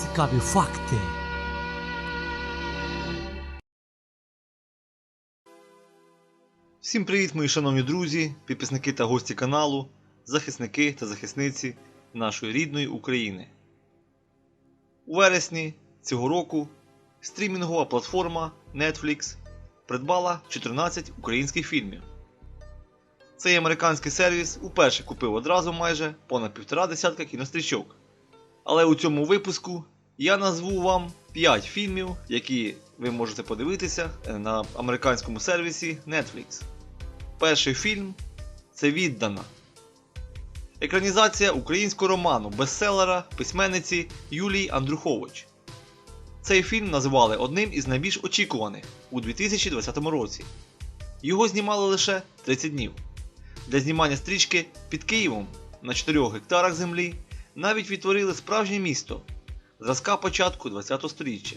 Цікаві факти. Всім привіт, мої шановні друзі, підписники та гості каналу, захисники та захисниці нашої рідної України. У вересні цього року стрімінгова платформа Netflix придбала 14 українських фільмів. Цей американський сервіс уперше купив одразу майже понад півтора десятка кінострічок. Але у цьому випуску я назву вам 5 фільмів, які ви можете подивитися е, на американському сервісі Netflix. Перший фільм це Віддана. Екранізація українського роману бестселера письменниці Юлії Андрухович. Цей фільм називали одним із найбільш очікуваних у 2020 році. Його знімали лише 30 днів. Для знімання стрічки під Києвом на 4 гектарах землі навіть відтворили справжнє місто зразка початку ХХ століття.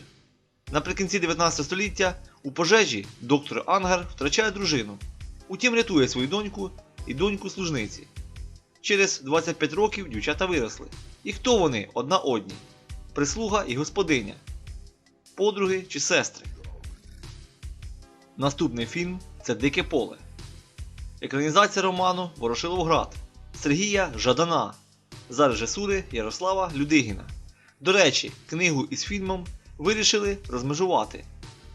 Наприкінці 19 століття у пожежі доктор Ангар втрачає дружину. Утім, рятує свою доньку і доньку служниці. Через 25 років дівчата виросли. І хто вони одна одній? Прислуга і господиня, подруги чи сестри. Наступний фільм це Дике поле. Екранізація роману Ворошиловград Сергія Жадана за режисури Ярослава Людигіна. До речі, книгу із фільмом вирішили розмежувати.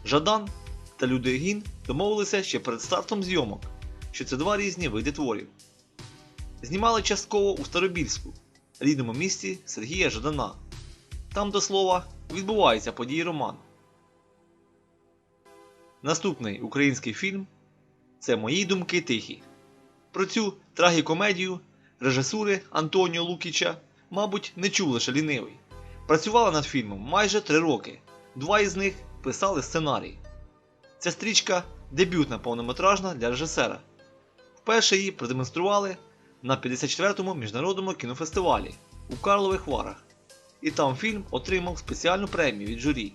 Жадан та Людигін домовилися ще перед стартом зйомок, що це два різні види творів. Знімали частково у Старобільську, рідному місті Сергія Жадана. Там, до слова, відбуваються події роману. Наступний український фільм це Мої думки тихі. Про цю трагікомедію режисури Антоніо Лукіча, мабуть, не чув лише лінивий. Працювала над фільмом майже три роки, два із них писали сценарій. Ця стрічка дебютна повнометражна для режисера. Вперше її продемонстрували на 54-му міжнародному кінофестивалі у Карлових Варах, і там фільм отримав спеціальну премію від журі.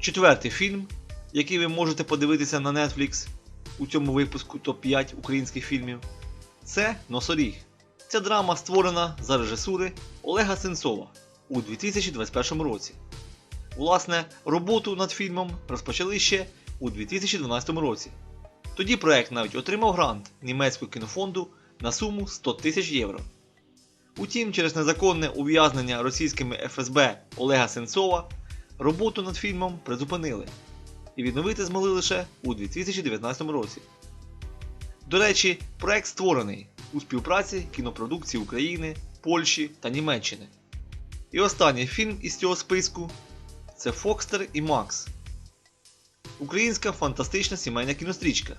Четвертий фільм, який ви можете подивитися на Netflix у цьому випуску топ-5 українських фільмів, це Носоріг. Ця драма створена за режисури Олега Сенцова у 2021 році. Власне, роботу над фільмом розпочали ще у 2012 році. Тоді проект навіть отримав грант німецького кінофонду на суму 100 тисяч євро. Утім, через незаконне ув'язнення російськими ФСБ Олега Сенцова роботу над фільмом призупинили і відновити змогли лише у 2019 році. До речі, проект створений у співпраці кінопродукції України, Польщі та Німеччини. І останній фільм із цього списку це Фокстер і Макс. Українська фантастична сімейна кінострічка.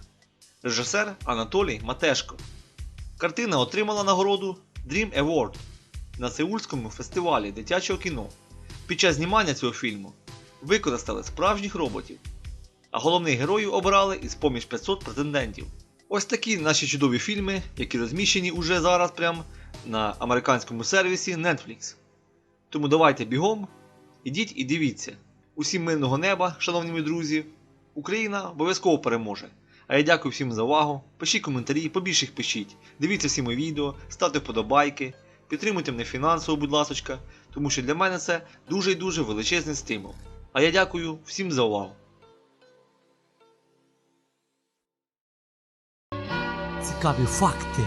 Режисер Анатолій Матешко. Картина отримала нагороду Dream Award на Сеульському фестивалі дитячого кіно. Під час знімання цього фільму використали справжніх роботів, а головних героїв обирали із поміж 500 претендентів. Ось такі наші чудові фільми, які розміщені уже зараз прямо на американському сервісі Netflix. Тому давайте бігом, ідіть і дивіться. Усім мирного неба, шановні мої друзі. Україна обов'язково переможе. А я дякую всім за увагу. Пишіть коментарі, побільше їх пишіть. Дивіться всі мої відео, ставте вподобайки, підтримуйте мене фінансово, будь ласка, тому що для мене це дуже і дуже величезний стимул. А я дякую всім за увагу. Цікаві факти.